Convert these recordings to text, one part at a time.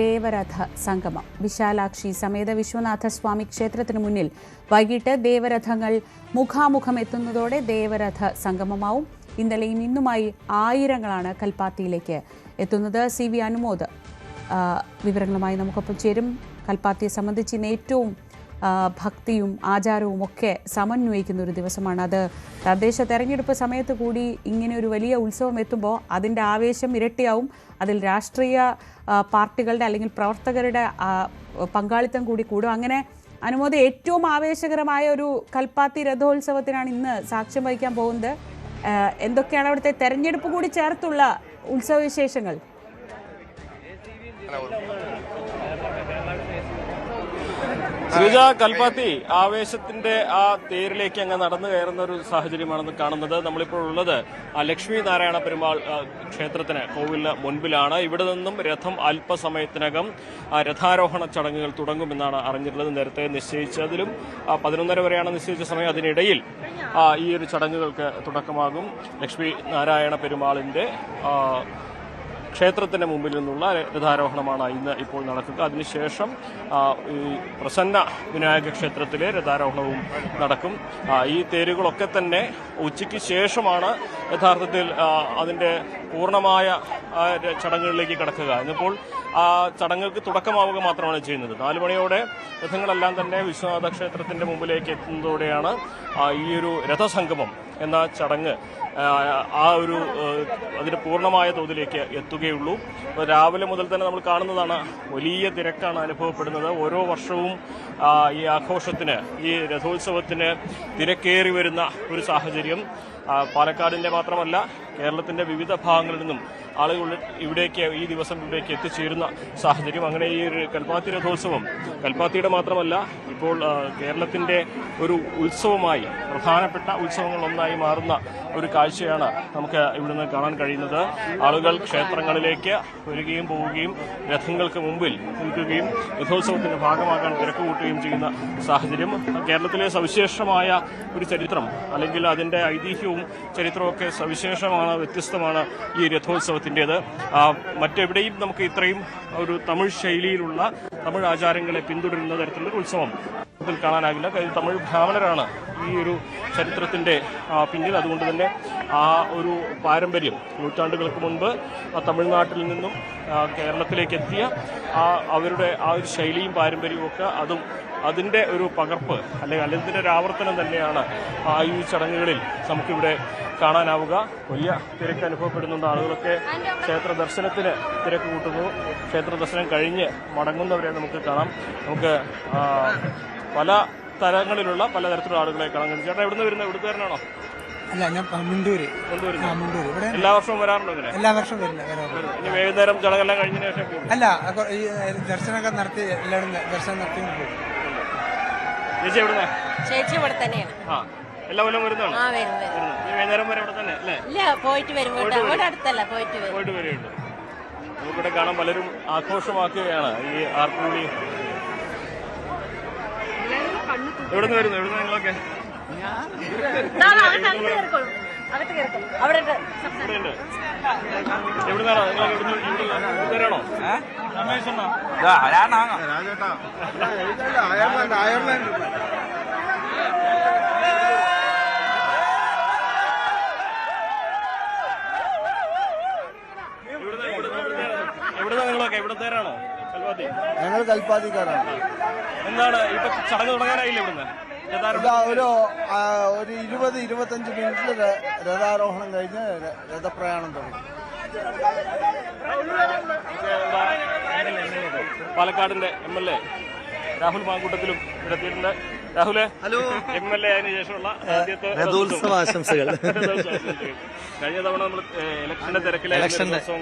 ദേവരഥ സംഗമം. വിശാലാക്ഷി സമേത വിശ്വനാഥ സ്വാമി ക്ഷേത്രത്തിന് മുന്നിൽ വൈകിട്ട് ദേവരഥങ്ങൾ മുഖാമുഖം എത്തുന്നതോടെ ദേവരഥ സംഗമമാവും. ഇന്നലെയും ഇന്നുമായി ആയിരങ്ങളാണ് കൽപ്പാത്തിയിലേക്ക് എത്തുന്നത്. സി വി അനുമോദ് വിവരങ്ങളുമായി നമുക്കൊപ്പം ചേരും. കൽപ്പാത്തിയെ സംബന്ധിച്ച് ഇന്ന് ഏറ്റവും ഭക്തിയും ആചാരവും ഒക്കെ സമന്വയിക്കുന്ന ഒരു ദിവസമാണ് അത്. തദ്ദേശ തെരഞ്ഞെടുപ്പ് സമയത്ത് കൂടി ഇങ്ങനെ ഒരു വലിയ ഉത്സവം എത്തുമ്പോൾ അതിന്റെ ആവേശം ഇരട്ടിയാവും. അതിൽ രാഷ്ട്രീയ പാർട്ടികളുടെ അല്ലെങ്കിൽ പ്രവർത്തകരുടെ പങ്കാളിത്തം കൂടി കൂടും. അങ്ങനെ അനുമോദ ഏറ്റവും ആവേശകരമായ ഒരു കൽപ്പാത്തി രഥോത്സവത്തിനാണ് ഇന്ന് സാക്ഷ്യം വഹിക്കാൻ പോകുന്നത്. എന്തൊക്കെയാണ് അവിടുത്തെ തെരഞ്ഞെടുപ്പ് കൂടി ചേർത്തുള്ള ഉത്സവ ശ്രീജ കൽപ്പാത്തി ആവേശത്തിന്റെ ആ തേരിലേക്ക് അങ്ങ് നടന്നു കയറുന്ന ഒരു സാഹചര്യമാണെന്ന് കാണുന്നത് നമ്മളിപ്പോൾ ഉള്ളത് ലക്ഷ്മി നാരായണ പെരുമാൾ ക്ഷേത്രത്തിന് കോവിലിന് മുൻപിലാണ്. ഇവിടെ നിന്നും രഥം അല്പസമയത്തിനകം രഥാരോഹണ ചടങ്ങുകൾ തുടങ്ങുമെന്നാണ് അറിഞ്ഞിട്ടുള്ളത് നേരത്തെ നിശ്ചയിച്ചതിലും പതിനൊന്നര വരെയാണ് നിശ്ചയിച്ച സമയം. അതിനിടയിൽ ഈ ഒരു ചടങ്ങുകൾക്ക് തുടക്കമാകും. ലക്ഷ്മി നാരായണ പെരുമാളിന്റെ ക്ഷേത്രത്തിന്റെ മുമ്പിൽ നിന്നുള്ള രഥാരോഹണമാണ് ഇന്ന് ഇപ്പോൾ നടക്കുക. അതിനുശേഷം ഈ പ്രസന്ന വിനായക ക്ഷേത്രത്തിലെ രഥാരോഹണവും നടക്കും. ഈ തേരുകളൊക്കെ തന്നെ ഉച്ചയ്ക്ക് ശേഷമാണ് യഥാർത്ഥത്തിൽ അതിന്റെ പൂർണമായ ചടങ്ങുകളിലേക്ക് കടക്കുക. ഇന്നിപ്പോൾ ആ ചടങ്ങുകൾക്ക് തുടക്കമാവുക മാത്രമാണ് ചെയ്യുന്നത്. നാലു മണിയോടെ രഥങ്ങളെല്ലാം തന്നെ വിശ്വനാഥ ക്ഷേത്രത്തിന്റെ മുമ്പിലേക്ക് എത്തുന്നതോടെയാണ് ഈ ഒരു രഥസംഗമം എന്ന ചടങ്ങ് ആ, ഒരു അതിന്റെ പൂർണമായ തോതിലേക്ക് എത്തുകയുള്ളൂ. രാവിലെ മുതൽ തന്നെ നമ്മൾ കാണുന്നതാണ് വലിയ തിരക്കാണ് അനുഭവപ്പെടുന്നത്. ഓരോ വർഷവും ഈ ആഘോഷത്തിന് ഈ രഥോത്സവത്തിന് തിരക്കേറി വരുന്ന ഒരു സാഹചര്യം. പാലക്കാടിന്റെ മാത്രമല്ല കേരളത്തിന്റെ വിവിധ ഭാഗങ്ങളിൽ നിന്നും ആളുകൾ ഇവിടേക്ക് ഈ ദിവസം ഇവിടേക്ക് എത്തിച്ചേരുന്ന സാഹചര്യം. അങ്ങനെ ഈ ഒരു കൽപ്പാത്തി രഥോത്സവം കൽപ്പാത്തിയുടെ മാത്രമല്ല ഇപ്പോൾ കേരളത്തിന്റെ ഒരു ഉത്സവമായി പ്രധാനപ്പെട്ട ഉത്സവങ്ങളൊന്നായി മാറുന്ന ഒരു കാഴ്ചയാണ് നമുക്ക് ഇവിടുന്ന് കാണാൻ കഴിയുന്നത്. ആളുകൾ ക്ഷേത്രങ്ങളിലേക്ക് വരികയും പോവുകയും രഥങ്ങൾക്ക് മുമ്പിൽ നിൽക്കുകയും രഥോത്സവത്തിന്റെ ഭാഗമാകാൻ തിരക്ക് കൂട്ടുകയും ചെയ്യുന്ന സാഹചര്യം. കേരളത്തിലെ സവിശേഷമായ ഒരു ചരിത്രം അല്ലെങ്കിൽ അതിന്റെ ഐതിഹ്യവും ചരിത്രമൊക്കെ സവിശേഷമാണ് വ്യത്യസ്തമാണ് ഈ രഥോത്സവത്തിന്റേത്. മറ്റെവിടെയും നമുക്ക് ഇത്രയും ഒരു തമിഴ് ശൈലിയിലുള്ള തമിഴ് ആചാരങ്ങളെ പിന്തുടരുന്ന തരത്തിലുള്ള ഉത്സവം ഇതിൽ കാണാനാകില്ല. കാര്യം തമിഴ് ബ്രാഹ്മണരാണ് ഈ ഒരു ചരിത്രത്തിന്റെ പിന്നിൽ. അതുകൊണ്ട് തന്നെ ആ ഒരു പാരമ്പര്യം നൂറ്റാണ്ടുകൾക്ക് മുൻപ് തമിഴ്നാട്ടിൽ നിന്നും കേരളത്തിലേക്ക് എത്തിയ ആ അവരുടെ ആ ഒരു ശൈലിയും പാരമ്പര്യവും ഒക്കെ അതും അതിന്റെ ഒരു പകർപ്പ് അല്ലെങ്കിൽ അതിന്റെ ഒരു ആവർത്തനം തന്നെയാണ് ആ ഈ ചടങ്ങുകളിൽ നമുക്കിവിടെ കാണാനാവുക. വലിയ തിരക്ക് അനുഭവപ്പെടുന്നുണ്ട് ആളുകളൊക്കെ. ക്ഷേത്ര ദർശനത്തിന് തിരക്ക് കൂട്ടുന്നു. ക്ഷേത്ര ദർശനം കഴിഞ്ഞ് മടങ്ങുന്നവരെ നമുക്ക് കാണാം. നമുക്ക് പല തരങ്ങളിലുള്ള പലതരത്തിലുള്ള ആളുകളെ കാണാൻ ചേട്ടാ എവിടുന്ന് വരുന്നത്? ഇവിടുത്തുകാരനാണോ? അല്ല ഞാൻ മുണ്ടൂര് മുണ്ടൂര് ഇവിടെ എല്ലാ വർഷവും വരാറുണ്ടോ ഇങ്ങനെ? എല്ലാ വർഷവും വരില്ല വരാറ് ഇനി വൈകുന്നേരം ചടങ്ങെല്ലാം കഴിഞ്ഞതിന് ശേഷം അല്ല ഈ ദർശനമൊക്കെ നടത്തി എല്ലാവരും ദർശനം നടത്തി പോകും. ചേച്ചി എവിടുന്ന? ചേച്ചി ഇവിടെ തന്നെയാണ്. ആ എല്ലാ കൊല്ലം വരുന്നതാണ്? ആ വരും വരും വരുന്നു. ഇനി വൈകുന്നേരം വരെ ഇവിടെ തന്നെ അല്ലേ? ഇല്ല പോയിട്ട് വരും ഇവിടെ ഇവിടെ അടുത്തല്ല പോയിട്ട് വരും. പോയിട്ട് വരെയുണ്ട് നമുക്കിവിടെ കാണാൻ പലരും ആഘോഷമാക്കുകയാണ് ഈ ആർപ്പുവിളി എവിടെ നിന്ന് വരുന്നു എവിടെ നിന്ന് നിങ്ങളൊക്കെ അവിടെ എവിടുന്ന് എവിടുന്നാ നിങ്ങളൊക്കെ? എവിടത്തേരാണോ? കൽവാത്തി ഞങ്ങൾ കൽപ്പാത്തിക്കാരാണ് എന്താണ്? ഇപ്പൊ ചടങ്ങ് തുടങ്ങാനായില്ലേ ഇവിടുന്ന്? ഒരു ഒരു ഇരുപത് ഇരുപത്തഞ്ച് മിനിറ്റിൽ രഥാരോഹണം കഴിഞ്ഞ് രഥപ്രയാണം തുടങ്ങി. പാലക്കാടിന്റെ എം എൽ എ രാഹുൽ മാങ്കൂട്ടത്തിലും ഇവിടെ രാഹുൽ രാഹുലെ ഹലോ. എം എൽ എ അതിന് ശേഷമുള്ള ആദ്യത്തെ ആശംസകൾ. കഴിഞ്ഞ തവണ നമ്മൾ ഇലക്ഷന്റെ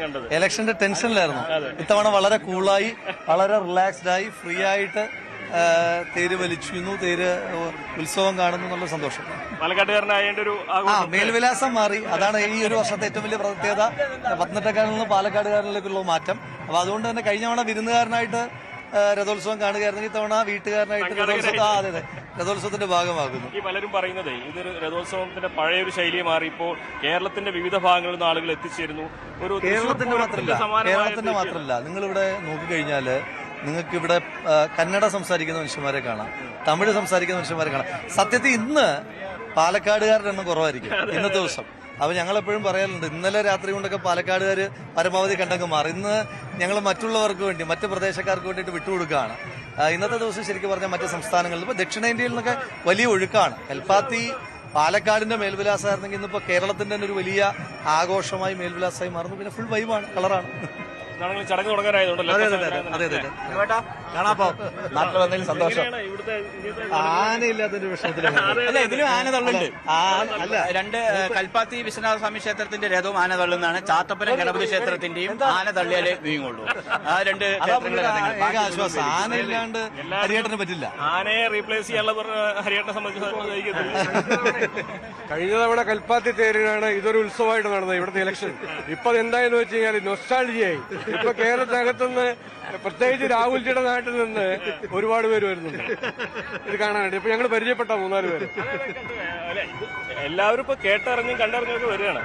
കണ്ടത്. ഇലക്ഷന്റെ ടെൻഷനിലായിരുന്നു. ഇത്തവണ വളരെ കൂളായി വളരെ റിലാക്സ്ഡ് ആയി ഫ്രീ ആയിട്ട് തേര് വലിച്ചിരുന്നു തേര് ഉത്സവം കാണുന്നു എന്നുള്ള സന്തോഷം. ആ മേൽവിലാസം മാറി. അതാണ് ഈ ഒരു വർഷത്തെ ഏറ്റവും വലിയ പ്രത്യേകത. പത്തനംതിട്ടക്കാരിൽ നിന്ന് പാലക്കാടുകാരിലേക്കുള്ള മാറ്റം. അപ്പൊ അതുകൊണ്ട് തന്നെ കഴിഞ്ഞ തവണ വിരുന്നുകാരനായിട്ട് രഥോത്സവം കാണുകയായിരുന്നു. ഈ തവണ വീട്ടുകാരനായിട്ട് രഥോത്സവം ആ, അതെ അതെ. രഥോത്സവത്തിന്റെ ഭാഗമാകുന്നു. ഈ പലരും പറയുന്നത് ഇതൊരു രഥോത്സവത്തിന്റെ പഴയൊരു ശൈലി മാറി. ഇപ്പോൾ കേരളത്തിന്റെ വിവിധ ഭാഗങ്ങളിൽ നിന്ന് ആളുകൾ എത്തിച്ചേരുന്നു. ഒരു കേരളത്തിന്റെ മാത്രമല്ല കേരളത്തിന്റെ. മാത്രമല്ല നിങ്ങളിവിടെ നോക്കിക്കഴിഞ്ഞാൽ നിങ്ങൾക്ക് ഇവിടെ കന്നഡ സംസാരിക്കുന്ന മനുഷ്യന്മാരെ കാണാം. തമിഴ് സംസാരിക്കുന്ന മനുഷ്യന്മാരെ കാണാം. സത്യത്തിൽ ഇന്ന് പാലക്കാടുകാരുടെ എണ്ണം കുറവായിരിക്കും ഇന്നത്തെ ദിവസം. അപ്പൊ ഞങ്ങൾ എപ്പോഴും പറയാറുണ്ട് ഇന്നലെ രാത്രി കൊണ്ടൊക്കെ പാലക്കാടുകാർ പരമാവധി കണ്ടങ്ങ് മാറി. ഇന്ന് ഞങ്ങൾ മറ്റുള്ളവർക്ക് വേണ്ടി മറ്റ് പ്രദേശക്കാർക്ക് വേണ്ടിയിട്ട് വിട്ടുകൊടുക്കുകയാണ്. ഇന്നത്തെ ദിവസം ശരിക്കും പറഞ്ഞാൽ മറ്റ് സംസ്ഥാനങ്ങളിൽ ഇപ്പൊ ദക്ഷിണേന്ത്യയിൽ നിന്നൊക്കെ വലിയ ഒഴുക്കാണ്. കൽപ്പാത്തി പാലക്കാടിന്റെ മേൽവിലാസമായിരുന്നെങ്കിൽ ഇന്നിപ്പോ കേരളത്തിന്റെ തന്നെ ഒരു വലിയ ആഘോഷമായി മേൽവിലാസമായി മാറുന്നു. പിന്നെ ഫുൾ വൈബാണ് കളറാണ് ചടങ്ങ് തുടങ്ങാനായതുകൊണ്ടല്ലോ? കാണാപ്പോ നാട്ടിൽ വന്നതിൽ സന്തോഷം. ആനയില്ലാത്തൊരു വിഷയത്തിലാണ് അല്ല ഇതിലും ആന തള്ളുണ്ട് അല്ല രണ്ട് കൽപ്പാത്തി വിശ്വനാഥ സ്വാമി ക്ഷേത്രത്തിന്റെ രഥവും ആന തള്ളുന്നതാണ് ചാത്തപ്പുരം ഗണപതി ക്ഷേത്രത്തിന്റെയും ആന തള്ളിയാലേ നീങ്ങുള്ളൂ. ആ രണ്ട് ആശ്വാസം ആനയില്ലാണ്ട് ഹരിയേട്ടന് പറ്റില്ല. ആനയെ റീപ്ലേസ് ചെയ്യാനുള്ള ഹരിയേട്ടനെ സംബന്ധിച്ച് കഴിഞ്ഞ തവണ കൽപ്പാത്തി തേരിനാണ് ഇതൊരു ഉത്സവമായിട്ട് നടന്നത് ഇവിടുത്തെ ഇലക്ഷൻ ഇപ്പൊ എന്തായെന്ന് വെച്ച് കഴിഞ്ഞാൽ നൊസ്റ്റാൾജിയായി ഇപ്പൊ കേരളത്തിനകത്തുനിന്ന് പ്രത്യേകിച്ച് രാഹുൽജിയുടെ നാട്ടിൽ നിന്ന് ഒരുപാട് പേര് വരുന്നുണ്ട്. ഇത് കാണാനായിട്ട് ഇപ്പൊ ഞങ്ങൾ പരിചയപ്പെട്ട മൂന്നാൽ പേര്. എല്ലാവരും ഇപ്പൊ കേട്ടറിഞ്ഞും കണ്ടറിഞ്ഞൊക്കെ വരികയാണ്.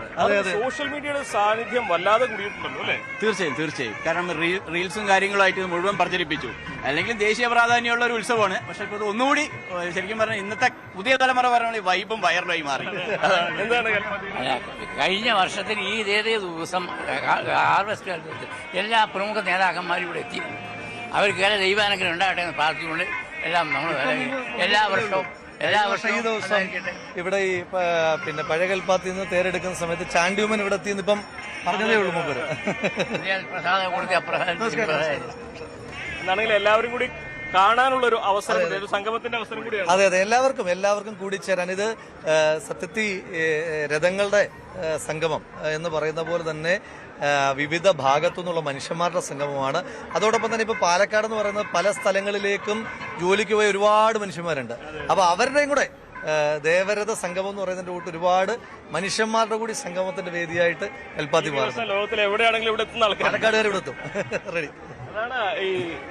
സോഷ്യൽ മീഡിയയുടെ സാന്നിധ്യം വല്ലാതെ കൂടിയിട്ടുണ്ടല്ലോ അല്ലെ? തീർച്ചയായും തീർച്ചയായും. കാരണം റീൽസും കാര്യങ്ങളുമായിട്ട് ഇത് മുഴുവൻ പ്രചരിപ്പിച്ചു. അല്ലെങ്കിൽ ദേശീയ പ്രാധാന്യമുള്ള ഒരു ഉത്സവമാണ്. പക്ഷെ ഇപ്പൊ ഇത് ഒന്നുകൂടി ശരിക്കും പറഞ്ഞാൽ ഇന്നത്തെ പുതിയ തലമുറ പറയുമ്പോൾ വൈബും വൈറലായി മാറി. എന്താണ് കഴിഞ്ഞ വർഷത്തിൽ ഈ ഇതേ ദിവസം ഹാർവെസ്റ്റ് എല്ലാ പ്രമുഖ നേതാക്കന്മാരും ഇവിടെ എത്തിയിരുന്നു അവർക്ക് ഏറെ ദൈവാനുഗ്രഹം ഉണ്ടാകട്ടെ എന്ന് പ്രാർത്ഥിച്ചുകൊണ്ട് എല്ലാം നമ്മൾ എല്ലാ വർഷവും പക്ഷേ ഈ ദിവസം ഇവിടെ ഈ പിന്നെ പഴയ കൽപ്പാത്തിൽ നിന്ന് തേരെടുക്കുന്ന സമയത്ത് ചാണ്ടിയുമൻ ഇവിടെ എത്തിയെന്ന് ഇപ്പം പറഞ്ഞതേ ഉള്ളൂ മൂപ്പര്. എന്നാണെങ്കിൽ എല്ലാവരും കൂടി കാണാനുള്ള ഒരു അവസരം ഒരു സംഗമത്തിന്റെ അവസരം കൂടിയാണ്. അതെ അതെ. എല്ലാവർക്കും എല്ലാവർക്കും കൂടി ചേരാൻ ഇത് സത്യത്തി സത്യത്തിൽ രഥങ്ങളുടെ സംഗമം എന്ന് പറയുന്ന പോലെ തന്നെ വിവിധ ഭാഗത്തു നിന്നുള്ള മനുഷ്യന്മാരുടെ സംഗമമാണ്. അതോടൊപ്പം തന്നെ ഇപ്പോൾ പാലക്കാട് എന്ന് പറയുന്നത് പല സ്ഥലങ്ങളിലേക്കും ജോലിക്ക് പോയ ഒരുപാട് മനുഷ്യന്മാരുണ്ട്. അപ്പോൾ അവരുടെയും കൂടെ ദേവരഥ സംഗമം എന്ന് പറയുന്നതിന്റെ കൂട്ട് ഒരുപാട് മനുഷ്യന്മാരുടെ കൂടി സംഗമത്തിന്റെ വേദിയായിട്ട് കൽപ്പാത്തി മാറും ലോകത്തിൽ എവിടെയാണെങ്കിലും ഇവിടെ എത്തുന്ന ആൾക്കാർ പാലക്കാടുകാർ ഇവിടെ എത്തും. റെഡി അതാണ് ഈ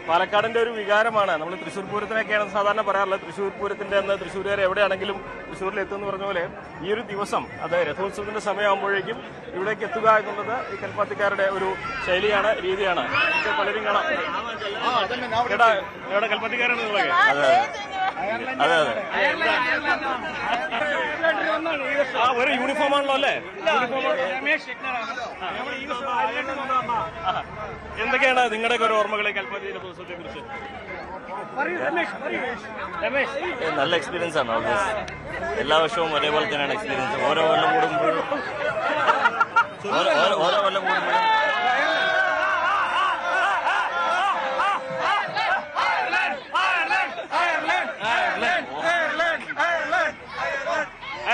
പാലക്കാടിന്റെ ഒരു വികാരമാണ്. നമ്മൾ തൃശ്ശൂർ പൂരത്തിനൊക്കെയാണ് സാധാരണ പറയാറുള്ളത്. തൃശ്ശൂർ പൂരത്തിന്റെ അന്ന് തൃശ്ശൂരുകാർ എവിടെയാണെങ്കിലും തൃശ്ശൂരിൽ എത്തുമെന്ന് പറഞ്ഞ പോലെ ഈ ഒരു ദിവസം അത് രഥോത്സവത്തിന്റെ സമയമാകുമ്പോഴേക്കും ഇവിടേക്ക് എത്തുക എന്നുള്ളത് ഈ കൽപ്പാത്തിക്കാരുടെ ഒരു ശൈലിയാണ് രീതിയാണ്. ഇത് പലരും കാണാം. എടാ എവിടെ കൽപ്പാത്തിക്കാരാണ് നിങ്ങളൊക്കെ? അതെ അതെ. ആ ഒരു യൂണിഫോം ആണല്ലോ അല്ലേ ആ. എന്തൊക്കെയാണ് നിങ്ങളുടെയൊക്കെ ഒരു ഓർമ്മകളെ കൽപ്പാത്തി രഥോത്സവത്തെ കുറിച്ച് നല്ല എക്സ്പീരിയൻസ് ആണ് ഓൾവേസ് എല്ലാ വർഷവും ഒരേപോലെ തന്നെയാണ് എക്സ്പീരിയൻസ് ഓരോ കൊല്ലം കൂടുമ്പോഴും ഓരോ- കൊല്ലം കൂടുമ്പോഴും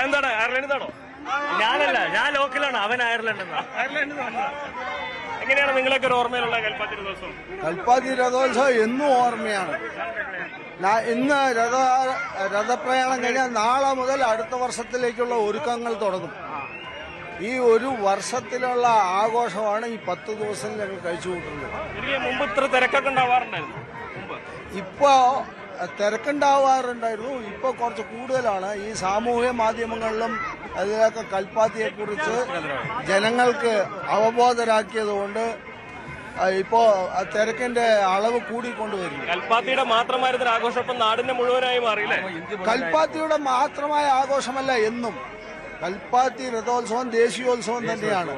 എന്താണ്? അയർലൻഡ് നിന്നാണോ ഞാനല്ല ഞാൻ ലോക്കലാണ്. അവൻ അയർലൻഡ് അയർലൻഡിൽ നിന്ന് എങ്ങനെയാണ് നിങ്ങളൊക്കെ ഒരു ഓർമ്മയിലുള്ള കൽപ്പാത്തി രഥോത്സവം കൽപ്പാത്തി രഥോത്സവം എന്നും ഓർമ്മയാണ്. ഇന്ന് രഥ രഥപ്രയാണം കഴിഞ്ഞാൽ നാളെ മുതൽ അടുത്ത വർഷത്തിലേക്കുള്ള ഒരുക്കങ്ങൾ തുടങ്ങും. ഈ ഒരു വർഷത്തിലുള്ള ആഘോഷമാണ് ഈ പത്ത് ദിവസം ഞങ്ങൾ കഴിച്ചു കൂട്ടുന്നത്. ഇപ്പോ തിരക്കുണ്ടാവാറുണ്ടായിരുന്നു. ഇപ്പോൾ കുറച്ച് കൂടുതലാണ്. ഈ സാമൂഹ്യ മാധ്യമങ്ങളിലും അതിലൊക്കെ കൽപ്പാത്തിയെ കുറിച്ച് ജനങ്ങൾക്ക് അവബോധരാക്കിയത് കൊണ്ട് ഇപ്പോ തിരക്കിന്റെ അളവ് കൂടിക്കൊണ്ടുവരുന്നു. കൽപ്പാത്തിയുടെ മാത്രമായിരുന്ന ആഘോഷം നാടിന്റെ മുഴുവനായി മാറിയില്ലേ കൽപ്പാത്തിയുടെ മാത്രമായ ആഘോഷമല്ല എന്നും. കൽപ്പാത്തി രഥോത്സവം ദേശീയോത്സവം തന്നെയാണ്.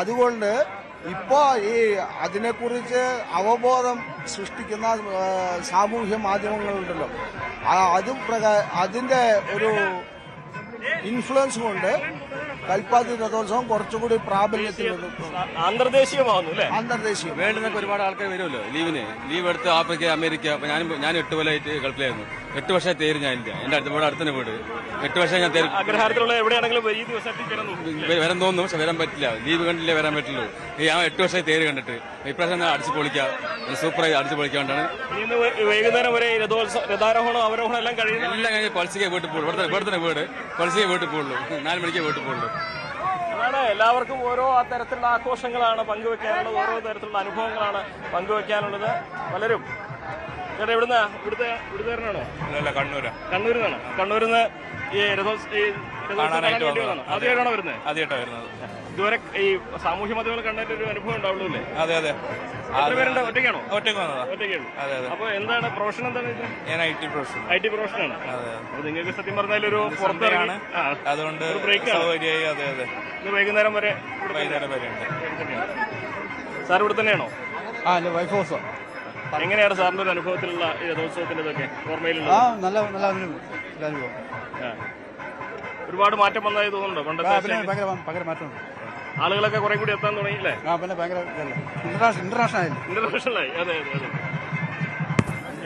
അതുകൊണ്ട് ഇപ്പോ ഈ അതിനെക്കുറിച്ച് അവബോധം സൃഷ്ടിക്കുന്ന സാമൂഹ്യ മാധ്യമങ്ങളുണ്ടല്ലോ. അതും പ്രകാ അതിന്റെ ഒരു ഇൻഫ്ലുവൻസ് കൊണ്ട് കൽപ്പാത്തി രഥോത്സവം കുറച്ചുകൂടി പ്രാബല്യത്തിൽ അന്തർദേശീയമാവുന്നു അല്ലേ? അന്തർദേശീയം. വേൾഡിനൊക്കെ ഒരുപാട് ആൾക്കാർ വരുമല്ലോ ലീവിന്. ലീവ് എടുത്ത് ആഫ്രിക്ക അമേരിക്ക ഞാൻ ഞാൻ എട്ട് കൊല്ലമായിട്ട് ഗൾഫിലായിരുന്നു. എട്ട് വർഷം തേര് ഞാൻ ഇല്ല എന്റെ അടുത്ത് അടുത്തന്നെ വീട്. എട്ട് വർഷം ഞാൻ തേരും. അഗ്രഹാരത്തിലുള്ള എവിടെയാണെങ്കിലും ഈ ദിവസത്തിൽ വരാൻ തോന്നുന്നു പക്ഷെ വരാൻ പറ്റില്ല. ലീവ് കണ്ടില്ലേ വരാൻ പറ്റുള്ളൂ. ഞാൻ എട്ട് വർഷം തേര് കണ്ടിട്ട്. ഇപ്രാവശ്യം അടിച്ചു അടിച്ച് പൊളിക്കാം. സൂപ്പറായി അടിച്ചു പൊളിക്കാണ്ടാണ്. വൈകുന്നേരം വരെ രഥാരോഹണം അവരോഹണം എല്ലാം കഴിയുന്ന എല്ലാം കഴിഞ്ഞ് കൊളസിക്കെ വീട്ടിൽ പോകുള്ളൂ ഇവിടെ ഇവിടെ തന്നെ വീട്. പൾസിക്ക് വീട്ടിൽ പോകുള്ളൂ നാല് മണിക്കേ വീട്ടിൽ പോകുള്ളൂ എല്ലാവർക്കും ഓരോ ആ തരത്തിലുള്ള ആഘോഷങ്ങളാണ് പങ്കുവെക്കാനുള്ളത് ഓരോ തരത്തിലുള്ള അനുഭവങ്ങളാണ് പങ്കുവെക്കാനുള്ളത്. പലരും ചേട്ടാ ഇവിടുന്ന് ഇവിടുത്തെ ഇവിടുത്തുകാരനാണോ അല്ല കണ്ണൂര്. കണ്ണൂരിൽ നിന്നാണ് കണ്ണൂരിൽ നിന്ന് ഈ രഥോത്സ- ഈ രഥോത്സവം ആദ്യമായിട്ടാണോ വരുന്നത്? ആദ്യമായിട്ടാണ് വരുന്നത്. ഇതുവരെ ഈ സാമൂഹ്യ മാധ്യമങ്ങൾ കണ്ടതിന്റെ ഒരു അനുഭവം ഉണ്ടാവുള്ളൂ അല്ലേ അതെ. അതെ പേരുണ്ട്? ഒറ്റയ്ക്കാണോ? ഒറ്റയ്ക്ക് വന്നതാ. ഒറ്റയ്ക്കുള്ളൂ അതെ അതെ. അപ്പൊ എന്താണ് പ്രൊഫഷൻ എന്താണ് ഞാൻ I T profession. I T പ്രൊഫഷനാണ്. അതെ അപ്പൊ നിങ്ങൾക്ക് സത്യം പറഞ്ഞാൽ ഒരു പുറത്തിറങ്ങി അതുകൊണ്ട് ഒരു ബ്രേക്ക് സൗകര്യമായി അതെ അതെ. വൈകുന്നേരം വരെ വൈകുന്നേരം വരെ ഉണ്ട് സാർ ഇവിടെ തന്നെയാണോ? ആ വൈഫ് ഹൗസ് എങ്ങനെയാണ് സാറിന്റെ ഒരു അനുഭവത്തിലുള്ള ഈ രഥോത്സവത്തിന്റെ ഇതൊക്കെ ഓർമ്മയിലുള്ള ആ നല്ല നല്ല അനുഭവം. ഒരുപാട് മാറ്റം വന്നതായി തോന്നുന്നുണ്ടോ? പണ്ടത്തെ? ഭയങ്കര മാറ്റമുണ്ട് ആളുകളൊക്കെ കുറെ കൂടി എത്താൻ തുടങ്ങിയില്ലേ ആ പിന്നെ ഭയങ്കര ഇന്റർനാഷണൽ ഇന്റർനാഷണൽ ഇന്റർനാഷണൽ ആയി അതെ അതെ അതെ.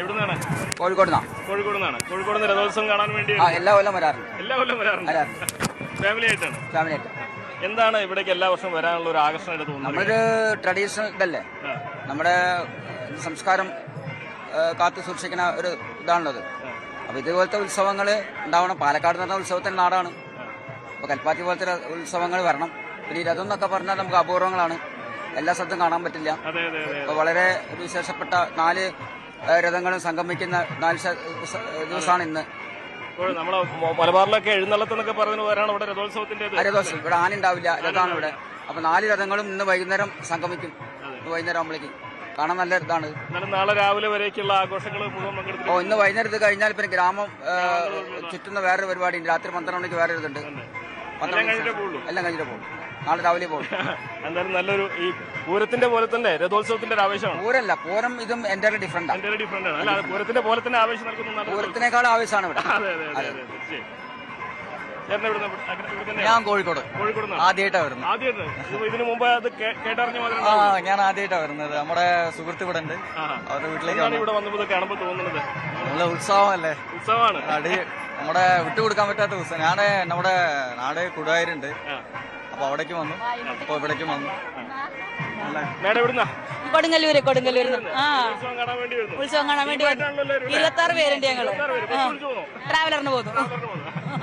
എവിടുന്നാണ്? കോഴിക്കോട് കോഴിക്കോട് നിന്നാണ് കോഴിക്കോട് നിന്ന് രഥോത്സവം കാണാൻ വേണ്ടി എല്ലാ കൊല്ലം വരാറുണ്ട്. എല്ലാ കൊല്ലം വരാറുണ്ട്. ഫാമിലി ആയിട്ടാണ്? ഫാമിലി ആയിട്ട്. എന്താണ് ഇവിടേക്ക് എല്ലാ വർഷവും വരാനുള്ള ഒരു ആകർഷണമായിട്ട് തോന്നുന്നത്? നമ്മളൊരു ട്രഡീഷണൽ ഇതല്ലേ? നമ്മുടെ സംസ്കാരം കാത്തു സൂക്ഷിക്കുന്ന ഒരു ഇതാണുള്ളത്. അപ്പൊ ഇതുപോലത്തെ ഉത്സവങ്ങൾ ഉണ്ടാവണം. പാലക്കാട് നടന്ന ഉത്സവത്തിന്റെ നാടാണ്. അപ്പൊ കൽപ്പാത്തി പോലത്തെ ഉത്സവങ്ങൾ വരണം. പിന്നെ എന്നൊക്കെ പറഞ്ഞാൽ നമുക്ക് അപൂർവങ്ങളാണ്. എല്ലാ സ്ഥലത്തും കാണാൻ പറ്റില്ല. അതെ അതെ അതെ അപ്പൊ വളരെ ഒരു വിശേഷപ്പെട്ട നാല് രഥങ്ങളും സംഗമിക്കുന്ന നാല് ദിവസമാണ് ഇന്ന്. നമ്മളെ മലബാറിലൊക്കെ പേരാണ് ഇവിടെ രഥോത്സവത്തിന്റെ. രഥോത്സവം ഇവിടെ ആന ഉണ്ടാവില്ല രഥമാണ് ഇവിടെ. അപ്പൊ നാല് രഥങ്ങളും ഇന്ന് വൈകുന്നേരം സംഗമിക്കും. വൈകുന്നേരം ആകുമ്പോഴേക്ക് കാണാൻ നല്ല ഇതാണ്. നാളെ രാവിലെ വരേക്കുള്ള ആഘോഷങ്ങൾ ഓ ഇന്ന് വൈകുന്നേരം ഇത് കഴിഞ്ഞാൽ പിന്നെ ഗ്രാമം ചുറ്റുന്ന വേറൊരു പരിപാടി രാത്രി പന്ത്രണ്ട് മണിക്ക് വേറെ ഇതുണ്ട്. എല്ലാം കഴിഞ്ഞിട്ട് പോകും നാളെ രാവിലെ പോകും. എന്തായാലും നല്ലൊരു ഈ പൂരത്തിന്റെ പോലെ തന്നെ രഥോത്സവത്തിന്റെ ഒരു ആവേശമാണ്. പൂരല്ല പൂരം ഇതും എന്റെ ഡിഫറെന്റ് എന്റെ ഡിഫറെന്റ് ആണ്. അല്ല പൂരത്തിന്റെ പോലെ തന്നെ ആവേശം നൽകുന്ന പൂരത്തിനേക്കാൾ ആവേശമാണ് ഇവിടെ? ഞാൻ കോഴിക്കോട്. കോഴിക്കോട്? ആദ്യമായിട്ടാണ് വരുന്നത്. ഇതിനു മുമ്പ് അത് കേട്ടറിഞ്ഞ ആ ഞാൻ ആദ്യമായിട്ടാണ് വരുന്നത്. നമ്മുടെ സുഹൃത്ത് ഇവിടെ ഉണ്ട്. അവരുടെ വീട്ടിലേക്ക് ഇവിടെ വന്നപ്പോൾ കാണുമ്പോൾ തോന്നുന്നത്? നല്ല ഉത്സവമല്ലേ ഉത്സവമാണ് അടി നമ്മുടെ വിട്ടുകൊടുക്കാൻ പറ്റാത്ത ഉത്സവം ഞാൻ നമ്മുടെ നാട് കുടായിരുണ്ട് അപ്പൊ അവിടേക്ക് വന്നു. അപ്പൊ ഇവിടേക്ക് വന്നു. മേഡം എവിടുന്നാ? കൊടുങ്ങല്ലൂര് കൊടുങ്ങല്ലൂര്. ആ. ഉത്സവം കാണാൻ വേണ്ടി വരുന്നു. ഉത്സവം വേണ്ടി ഇരുപത്തി ആറ് പേരുണ്ട് ഞങ്ങൾ. ട്രാവലറിന് പോകുന്നു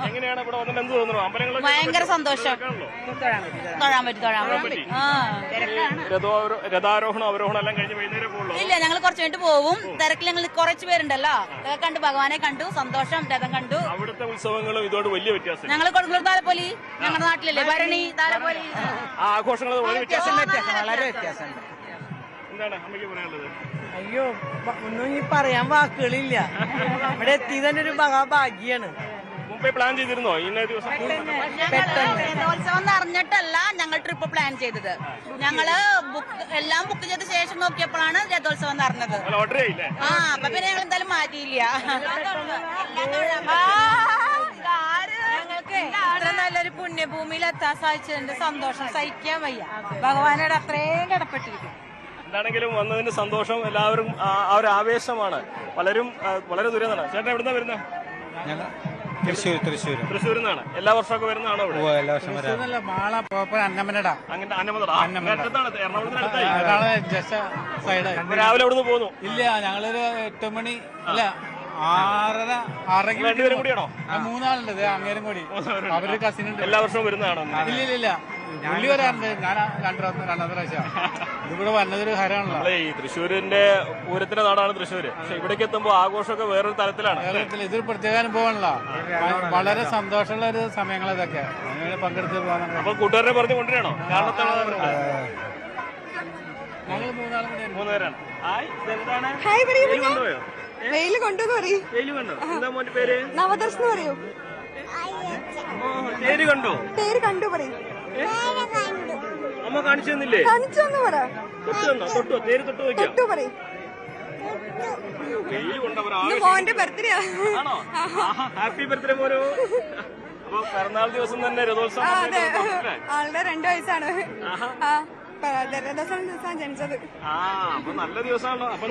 എങ്ങനെയാണ് ഇവിടെ വന്നിട്ട് എന്ത് തോന്നുന്നു? ഭയങ്കര സന്തോഷം. തൊഴാൻ പറ്റി തൊഴാൻ പറ്റി രഥാരോഹണം അവരോഹണം എല്ലാം കഴിഞ്ഞ് വൈകുന്നേരം പോകുള്ളൂ ഇല്ല ഞങ്ങൾ കുറച്ച് കഴിഞ്ഞിട്ട് പോവും. തിരക്കിൽ ഞങ്ങൾ കുറച്ച് പേരുണ്ടല്ലോ. അതൊക്കെ കണ്ടു ഭഗവാനെ കണ്ടു സന്തോഷം രഥം കണ്ടു. അവിടുത്തെ ഉത്സവങ്ങളും ഇതോട് വലിയ വ്യത്യാസം ഞങ്ങൾ കൊടുങ്ങൂർ താലപ്പൊലി ഞങ്ങളുടെ നാട്ടിലല്ലേ? ഭരണി താലപ്പൊലി. ആ ആഘോഷങ്ങൾ വളരെ വ്യത്യാസം വളരെ വ്യത്യാസമുണ്ട് എന്താണ് അമ്മയ്ക്ക് പറയാനുള്ളത്? അയ്യോ ഒന്നും ഈ പറയാൻ വാക്കുകളില്ല. ഇവിടെ എത്തി തന്നെ ഒരു മഹാഭാഗ്യാണ്. മുമ്പേ പ്ലാൻ ചെയ്തിരുന്നോ? ഇന്ന ദിവസം? അറിഞ്ഞിട്ടല്ല ഞങ്ങൾ ട്രിപ്പ് പ്ലാൻ ചെയ്തത്. ഞങ്ങൾ എല്ലാം ബുക്ക് ചെയ്ത ശേഷം നോക്കിയപ്പോഴാണ് രഥോത്സവം എന്ന് അറിഞ്ഞത് ആ അപ്പൊ പിന്നെ ഞങ്ങൾ എന്തായാലും മാറ്റിയില്ല. ഇത്ര? നല്ലൊരു പുണ്യഭൂമിയിൽ എത്താൻ സാധിച്ചതിന്റെ സന്തോഷം സഹിക്കാൻ വയ്യ. ഭഗവാനോട് അത്രയും കടപ്പെട്ടിരിക്കും എന്താണെങ്കിലും വന്നതിന്റെ സന്തോഷം എല്ലാവരും ആ ഒരു ആവേശമാണ്. പലരും വളരെ ദുരന്തമാണ് ചേട്ടൻ എവിടുന്നാ വരുന്നത് തൃശ്ശൂർ തൃശ്ശൂർ. തൃശ്ശൂരിൽ നിന്നാണ് എല്ലാ വർഷമൊക്കെ വരുന്നതാണോ ഇവിടെ എല്ലാ വർഷം വരാം. മാള പ്രോപ്പർ അന്നമനട. അങ്ങനെ അന്നമതടാ അടുത്താണ് എറണാകുളത്തിന് അടുത്തായി. അതാണ് ജസ്റ്റ് സൈഡ്. രാവിലെ അവിടുന്ന് പോന്നു? ഇല്ല ഞങ്ങളൊരു എട്ട് മണി അല്ല ആറര ആറരക്ക് രണ്ടുപേരും കൂടിയാണോ? ആ, മൂന്നാളുണ്ട് ദേ അങ്ങേരും കൂടി. അവർ കസിൻ ഉണ്ട്. എല്ലാ വർഷവും വരുന്നതാണോ ഇല്ല ഇല്ല ഇല്ല പുള്ളി വരാറുണ്ട് ഞാൻ രണ്ടു രണ്ടാമത്തെ പ്രാവശ്യം. ഇതിവിടെ വന്നതൊരു ഹരമാണല്ലോ. ഈ തൃശ്ശൂരിന്റെ പൂരത്തിന്റെ നാടാണ് തൃശ്ശൂര്. പക്ഷെ ഇവിടേക്ക് എത്തുമ്പോൾ ആഘോഷമൊക്കെ വേറൊരു തരത്തിലാണ്. കേരളത്തിൽ ഇതൊരു പ്രത്യേക അനുഭവമാണല്ലോ. വളരെ സന്തോഷമുള്ള ഒരു സമയങ്ങൾ ഇതൊക്കെ. അങ്ങനെ പങ്കെടുത്ത് പോകാൻ അപ്പൊ കൂട്ടുകാരനെ പറഞ്ഞു കൊണ്ടുവരണോ കാരണത്താണ് ഞങ്ങൾ മൂന്നാളും കൂടി ഹായ് പറയൂ. പറയും കണ്ടോ? എന്താ മോന്റെ പേര്? നവദർശനം പറയൂ. ഓ, പേര് കണ്ടോ? പേര് കണ്ടു പറയും. അമ്മ കാണിച്ചു തന്നില്ലേ? തൊട്ട് തന്നോ? തൊട്ടോ പേര് തൊട്ട് നോക്കിയോ മോന്റെ ബർത്ത്ഡേ ആണോ. ഹാപ്പി ബർത്ത്ഡേ മോനോ അപ്പൊ പിറന്നാൾ ദിവസം തന്നെ രഥോത്സവം അതെ. ആളുടെ രണ്ടു വയസ്സാണ്. ജനിച്ചത്. ആ അപ്പൊ നല്ല ദിവസമാണല്ലോ അപ്പൊ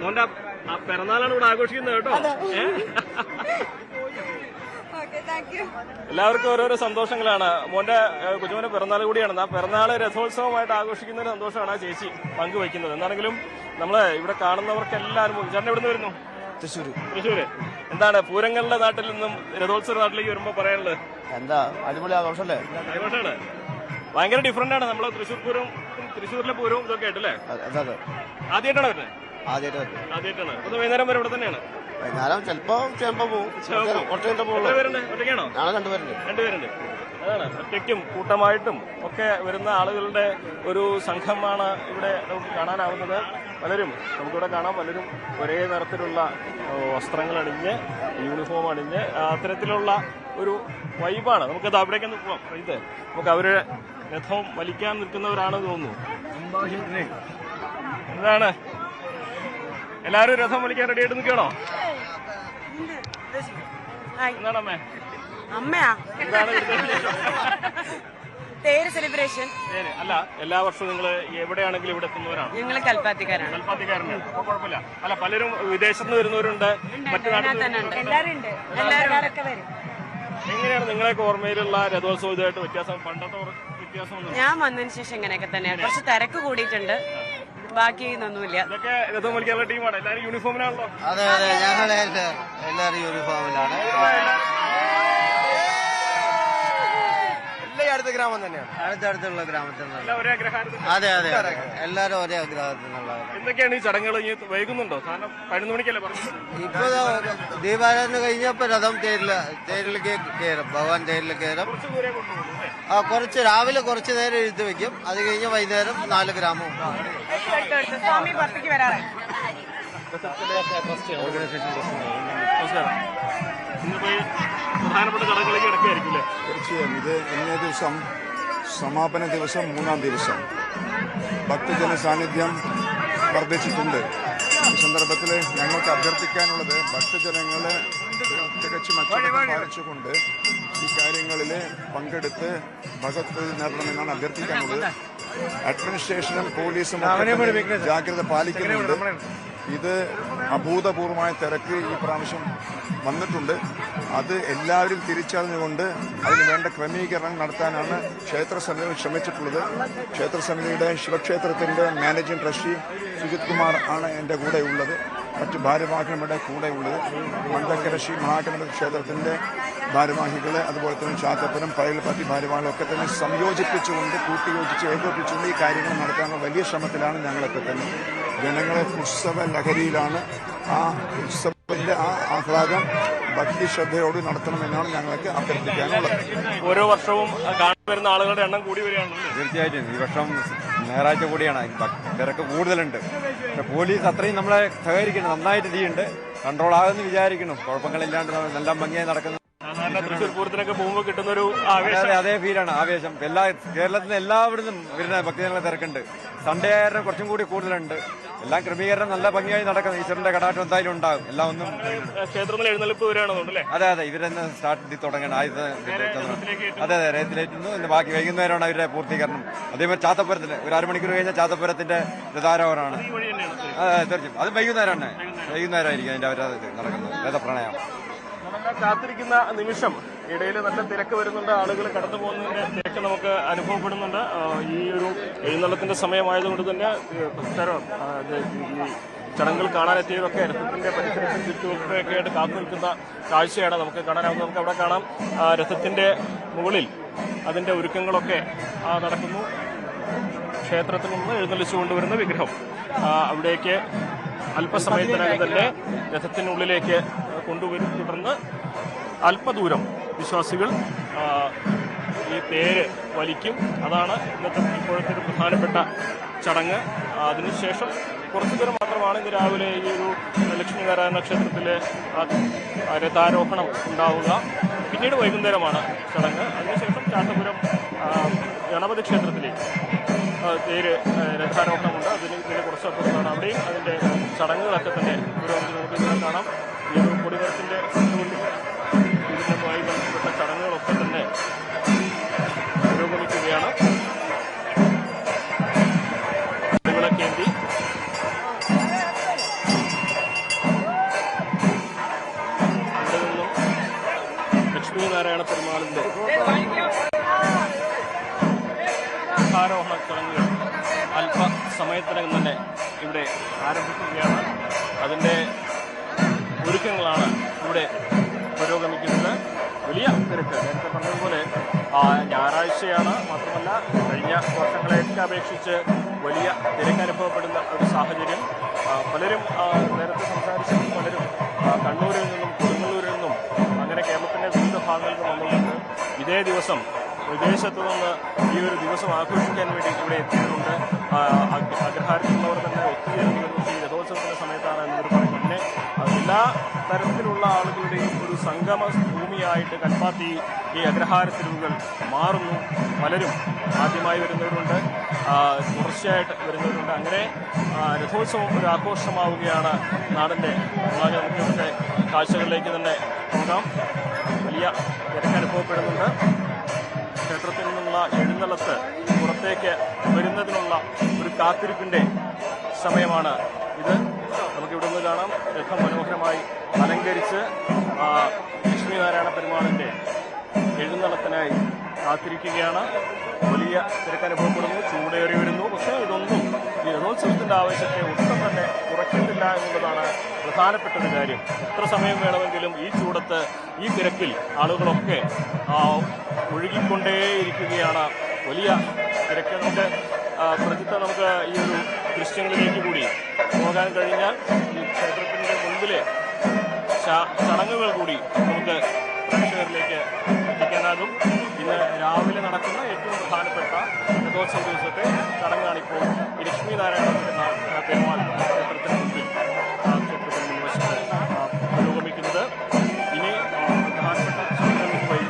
മോന്റെ പിറന്നാളാണ് ഇവിടെ ആഘോഷിക്കുന്നത് കേട്ടോ. എല്ലാവർക്കും ഓരോരോ സന്തോഷങ്ങളാണ്. മോന്റെ കുഞ്ഞുമോന്റെ പിറന്നാൾ കൂടിയാണ്. ആ പിറന്നാൾ രഥോത്സവമായിട്ട് ആഘോഷിക്കുന്നതിന് സന്തോഷമാണ് ആ ചേച്ചി പങ്കുവയ്ക്കുന്നത്. എന്താണെങ്കിലും നമ്മൾ ഇവിടെ കാണുന്നവർക്ക് എല്ലാവരും ചേട്ടൻ എവിടെ നിന്ന് വരുന്നു? തൃശ്ശൂർ തൃശ്ശൂര്. എന്താണ് പൂരങ്ങളുടെ നാട്ടിൽ നിന്നും രഥോത്സവ നാട്ടിലേക്ക് വരുമ്പോ പറയാനുള്ളത്? എന്താ? അടിപൊളി ആഘോഷമല്ലേ ആഘോഷമാണ്. ഭയങ്കര ഡിഫറെന്റ് ആണ്. നമ്മളെ തൃശ്ശൂർ പൂരവും തൃശ്ശൂരിലെ പൂരവും ഇതൊക്കെ ആയിട്ടല്ലേ? അതെ ആദ്യമായിട്ടാണ് വരുന്നത്? ആദ്യമായിട്ടാണ് ആദ്യമായിട്ടാണ് ഒന്ന് വൈകുന്നേരം വരെ ഇവിടെ തന്നെയാണ്. വൈകുന്നേരം ചിലപ്പോ ചിലപ്പോ പോകും രണ്ടുപേരുണ്ട്. രണ്ടുപേരുണ്ട്. അതാണ്. ഒറ്റയ്ക്കും കൂട്ടമായിട്ടും ഒക്കെ വരുന്ന ആളുകളുടെ ഒരു സംഘമാണ് ഇവിടെ നമുക്ക് കാണാനാവുന്നത്. പലരും നമുക്കിവിടെ കാണാം. പലരും ഒരേ തരത്തിലുള്ള വസ്ത്രങ്ങൾ അണിഞ്ഞ് യൂണിഫോം അണിഞ്ഞ് അത്തരത്തിലുള്ള ഒരു വൈബാണ്. നമുക്കത് അവിടേക്ക് പോവാം. ഇത് നമുക്ക് അവരെ രഥം വലിക്കാൻ നിൽക്കുന്നവരാണെന്ന് തോന്നുന്നു. എന്താണ് എല്ലാവരും രസം വലിക്കാൻ റെഡി ആയിട്ട് നിൽക്കണോ എന്താണ് അമ്മേ അമ്മയാ? എന്താണ് ഇവിടുത്തെ വിശേഷം? തേര് സെലിബ്രേഷൻ ശരി. അല്ല എല്ലാ വർഷവും നിങ്ങൾ എവിടെയാണെങ്കിലും ഇവിടെ എത്തുന്നവരാണ്? ഞങ്ങൾ കൽപ്പാത്തിക്കാരാണ്. കൽപ്പാത്തിക്കാരനാണ് അപ്പൊ കുഴപ്പമില്ല. അല്ല പലരും വിദേശത്ത് നിന്ന് വരുന്നവരുണ്ട്. മറ്റു നാട്ടിൽ നിന്ന് വരുന്നവരുണ്ട്. എല്ലാരും എല്ലാവരും വരും. എങ്ങനെയാണ് നിങ്ങളെയൊക്കെ ഓർമ്മയിലുള്ള രഥോത്സവം ഇതായിട്ട് വ്യത്യാസം? പണ്ടത്തെ ഓർ- വ്യത്യാസം ഒന്നും ഞാൻ വന്നതിന് ശേഷം ഇങ്ങനെയൊക്കെ തന്നെയാണ് കുറച്ച് തിരക്ക് കൂടിയിട്ടുണ്ട്. ബാക്കി ഒന്നുമില്ല ഇതൊക്കെ രഥം വലിക്കാനുള്ള ടീമാണ്. എല്ലാവരും യൂണിഫോമിലാണല്ലോ അതെ അതെ ഞങ്ങൾ എല്ലാവരും യൂണിഫോമിലാണ് എല്ലാം അടുത്ത ഗ്രാമം തന്നെയാണ്. അടുത്തടുത്തുള്ള ഗ്രാമത്തിൽ നിന്നുള്ള എല്ലാം ഒരേ ഗ്രഹാരത്തിൽ അതെ അതെ അതെ. എല്ലാവരും ഒരേ ആഗ്രഹത്തിൽ നിന്നുള്ളവരാണ് എന്തൊക്കെയാണ് ഈ ചടങ്ങുകൾ ഇനി വൈകുന്നുണ്ടോ? കാരണം പതിനൊന്ന് മണിക്കല്ലേ പറഞ്ഞു ഇപ്പൊ ദാ ദീപാരാധന കഴിഞ്ഞപ്പോ രഥം തേരില തേരിലേക്ക് കയറും. ഭഗവാൻ തേരിൽ കയറും. ആ കുറച്ച് രാവിലെ കുറച്ച് നേരം എഴുത്ത് വെക്കും. അത് കഴിഞ്ഞ് വൈകുന്നേരം നാല് ഗ്രാമവും. സ്വാമി പത്തിക്ക് വരാറായി. നമസ്കാരം. ഇന്നിപ്പോ ഈ പ്രധാനപ്പെട്ട ചടങ്ങുകളിലേക്ക് തീർച്ചയായും. ഇത് ഇന്നേ ദിവസം സമാപന ദിവസം മൂന്നാം ദിവസം. ഭക്തജന സാന്നിധ്യം വർദ്ധിച്ചിട്ടുണ്ട്. ഈ സന്ദർഭത്തിൽ ഞങ്ങൾക്ക് അഭ്യർത്ഥിക്കാനുള്ളത് ഭക്തജനങ്ങളെ തികച്ചും അച്ചടക്കം പാലിച്ചുകൊണ്ട് ഈ കാര്യങ്ങളിൽ പങ്കെടുത്ത് ഭഗത് നേടണമെന്നാണ് അഭ്യർത്ഥിക്കാനുള്ളത്. അഡ്മിനിസ്ട്രേഷനും പോലീസും ജാഗ്രത പാലിക്കുന്നുണ്ട്. ഇത് അഭൂതപൂർവമായ തിരക്ക് ഈ പ്രാവശ്യം വന്നിട്ടുണ്ട്. അത് എല്ലാവരും തിരിച്ചറിഞ്ഞുകൊണ്ട് അതിന് വേണ്ട ക്രമീകരണം നടത്താനാണ് ക്ഷേത്ര സമിതി ശ്രമിച്ചിട്ടുള്ളത്. ക്ഷേത്ര സമിതിയുടെ ശിവക്ഷേത്രത്തിന്റെ മാനേജിംഗ് ട്രസ്റ്റി സുജിത് കുമാർ ആണ് എന്റെ കൂടെ ഉള്ളത്. മറ്റ് ഭാരവാഹികളുടെ കൂടെ ഉള്ളത്. മണ്ടക്കര ശ്രീ മഹാഗണപതി ക്ഷേത്രത്തിന്റെ ഭാരവാഹികൾ അതുപോലെ തന്നെ ചാത്തപ്പുരം പയൽപ്പത്തി ഭാരവാഹികളൊക്കെ തന്നെ സംയോജിപ്പിച്ചുകൊണ്ട് കൂട്ടിയോജിച്ച് ഏകോപിച്ചുകൊണ്ട് ഈ കാര്യങ്ങൾ നടത്താനുള്ള വലിയ ശ്രമത്തിലാണ് ഞങ്ങളൊക്കെ തന്നെ. ജനങ്ങളെ ഉത്സവ ലഹരിയിലാണ് ആ ഉത്സവത്തിന്റെ ആ ആഹ്ലാദം ഭക്തി ശ്രദ്ധയോട് നടത്തണമെന്നാണ് ഞങ്ങൾക്ക് അഭ്യർത്ഥിക്കാനുള്ളത്. ഓരോ വർഷവും കാണാൻ വരുന്ന ആളുകളുടെ എണ്ണം കൂടി വരികയാണ് തീർച്ചയായിട്ടും. ഈ വർഷം ഞായറാഴ്ച കൂടിയാണ്. തിരക്ക് കൂടുതലുണ്ട്. പക്ഷെ പോലീസ് അത്രയും നമ്മളെ സഹകരിക്കണം നന്നായിട്ട് ചെയ്യുന്നുണ്ട് കൺട്രോൾ ആകുമെന്ന് വിചാരിക്കുന്നു. കുഴപ്പങ്ങളില്ലാണ്ട് നല്ല ഭംഗിയായി നടക്കുന്നു. അതേ ഫീലാണ് ആവേശം. എല്ലാ കേരളത്തിൽ നിന്ന് എല്ലായിടത്തും വരുന്ന ഭക്തജനങ്ങളെ തിരക്കുണ്ട്. സൺഡേ ആയിരുന്നു കുറച്ചും കൂടി കൂടുതലുണ്ട്. എല്ലാം ക്രമീകരണം നല്ല ഭംഗിയായി നടക്കുന്നു. ഈശ്വരന്റെ കടാട്ടം എന്തായാലും ഉണ്ടാകും. എല്ലാം ഒന്നും ക്ഷേത്രത്തിൽ എഴുന്നള്ളിപ്പ് അതെ അതെ. ഇവരെന്ന് സ്റ്റാർട്ട് ചെയ്ത് തുടങ്ങണം. ആദ്യത്തെ അതെ അതെ രഥത്തിലേറ്റുന്നു പിന്നെ ബാക്കി വൈകുന്നേരമാണ് അവരുടെ പൂർത്തീകരണം. അതേപോലെ ചാത്തപ്പുരത്തിന് ഒരു അരമണിക്കൂർ കഴിഞ്ഞാൽ ചാത്തപ്പുരത്തിന്റെ രഥാരോഹണമാണ്. അതെ അതെ, തീർച്ചയായും. അത് വൈകുന്നേരമാണ്. വൈകുന്നേരമായിരിക്കും അതിന്റെ അവരത് നടക്കുന്നത്. നമ്മളെല്ലാം കാത്തിരിക്കുന്ന നിമിഷം ഇടയിൽ നല്ല തിരക്ക് വരുന്നുണ്ട് ആളുകൾ കടന്നു പോകുന്നതിന്റെ തിരക്ക് നമുക്ക് അനുഭവപ്പെടുന്നുണ്ട്. ഈ ഒരു എഴുന്നള്ളത്തിന്റെ സമയമായതുകൊണ്ട് തന്നെ ഭക്തരും ചടങ്ങുകൾ കാണാനെത്തിയവരൊക്കെ രഥത്തിന്റെ പരിസരത്തും ചുറ്റുമൊക്കെ ആയിട്ട് കാത്തു നിൽക്കുന്ന കാഴ്ചയാണ് നമുക്ക് കാണാനാവുന്നത് നമുക്ക് അവിടെ കാണാം രഥത്തിന്റെ മുകളിൽ അതിന്റെ ഒരുക്കങ്ങളൊക്കെ നടക്കുന്നു. ക്ഷേത്രത്തിൽ നിന്ന് എഴുന്നള്ളിച്ചു കൊണ്ടുവരുന്ന വിഗ്രഹം അവിടേക്ക് അല്പസമയത്തിനകം തന്നെ രഥത്തിനുള്ളിലേക്ക് കൊണ്ടുവരും. തുടർന്ന് അല്പദൂരം വിശ്വാസികൾ ഈ പേര് വലിക്കും. അതാണ് ഇന്നത്തെ ഇപ്പോഴത്തെ ഒരു പ്രധാനപ്പെട്ട ചടങ്ങ്. അതിനുശേഷം കുറച്ചു പേർ മാത്രമാണ് ഇന്ന് രാവിലെ ഈ ഒരു ലക്ഷ്മീനാരായണ ക്ഷേത്രത്തിലെ രഥാരോഹണം ഉണ്ടാവുക. പിന്നീട് വൈകുന്നേരമാണ് ചടങ്ങ്. അതിനുശേഷം ചാത്തപുരം ഗണപതി ക്ഷേത്രത്തിലേക്ക് പേര് രഥാരോഹണമുണ്ട്. അതിന് ഇതിന് കുറച്ച് അപ്പുറത്താണ് അവിടെയും അതിന്റെ ചടങ്ങുകളൊക്കെ തന്നെ. ഒരു കാണാം. ഈ ഒരു കൊടിമരത്തിന്റെ പെരുമാളിന്റെ ആരോഹണ ചടങ്ങുകൾ അല്പസമയത്തിനകം തന്നെ ഇവിടെ ആരംഭിക്കുകയാണ്. അതിന്റെ ഒരുക്കങ്ങളാണ് ഇവിടെ പുരോഗമിക്കുന്നത്. വലിയ തിരക്ക്. നേരത്തെ പറഞ്ഞതുപോലെ ഞായറാഴ്ചയാണ്. മാത്രമല്ല കഴിഞ്ഞ വർഷങ്ങളെയൊക്കെ അപേക്ഷിച്ച് വലിയ തിരക്ക് അനുഭവപ്പെടുന്ന ഒരു സാഹചര്യം. പലരും നേരത്തെ സംസാരിച്ച പലരും കണ്ണൂരിൽ നിന്നും കൊടുങ്ങല്ലൂരിൽ നിന്നും അങ്ങനെ കേരളത്തിന്റെ വിവിധ ഭാഗങ്ങളിൽ നിന്നും ഇതേ ദിവസം വിദേശത്തു നിന്ന് ഈ ഒരു ദിവസം ആഘോഷിക്കാൻ വേണ്ടി ഇവിടെ എത്തിയിട്ടുണ്ട്. അഗ്രഹാരത്തിലുള്ളവർ തന്നെ ഒത്തുചേർന്നിരുന്നത് ഈ രഥോത്സവത്തിന്റെ സമയത്താണ് എന്നിവർ പറയുന്നത് പിന്നെ എല്ലാ തരത്തിലുള്ള ആളുകളുടെയും ഒരു സംഗമ ഭൂമിയായിട്ട് കൽപ്പാത്തി ഈ അഗ്രഹാര തെരുവുകൾ മാറുന്നു. പലരും ആദ്യമായി വരുന്നവരുണ്ട്. തുടർച്ചയായിട്ട് വരുന്നവരുണ്ട്. അങ്ങനെ രഥോത്സവം ഒരു ആഘോഷമാവുകയാണ് നാടിന്റെ നമുക്ക് ഇവിടുത്തെ കാഴ്ചകളിലേക്ക് തന്നെ പോകാം. വലിയ തിരക്ക് അനുഭവപ്പെടുന്നുണ്ട്. ക്ഷേത്രത്തിൽ നിന്നുള്ള എഴുന്നള്ളത്ത് പുറത്തേക്ക് വരുന്നതിനുള്ള ഒരു കാത്തിരിപ്പിന്റെ സമയമാണ് ഇത്. നമുക്കിവിടെ നിന്ന് കാണാം. രഥം മനോഹരമായി അലങ്കരിച്ച് ലക്ഷ്മീനാരായണ പെരുമാളിന്റെ എഴുന്നള്ളത്തിനായി കാത്തിരിക്കുകയാണ്. വലിയ തിരക്ക് അനുഭവപ്പെടുന്നു ചൂടേറി വരുന്നു. പക്ഷേ പ്രധാനപ്പെട്ട ഒരു കാര്യം. എത്ര സമയം വേണമെങ്കിലും ഈ ചൂടത്ത് ഈ തിരക്കിൽ ആളുകളൊക്കെ ഒഴുകിക്കൊണ്ടേയിരിക്കുകയാണ്. വലിയ തിരക്ക് നമുക്ക് പ്രജിത്ത് നമുക്ക് ഈ ഒരു ദൃശ്യങ്ങളിലേക്ക് കൂടി പോകാൻ കഴിഞ്ഞാൽ ഈ ക്ഷേത്രത്തിന്റെ മുൻപിലെ ചടങ്ങുകൾ കൂടി നമുക്ക് പ്രേക്ഷകരിലേക്ക് എത്തിക്കാനാകും. ഇന്ന് രാവിലെ നടക്കുന്ന ഏറ്റവും പ്രധാനപ്പെട്ട രഥോത്സവ ദിവസത്തെ ചടങ്ങാണിപ്പോൾ ലക്ഷ്മി നാരായണ പെരുമാൾ ക്ഷേത്രത്തിന് മുമ്പിൽ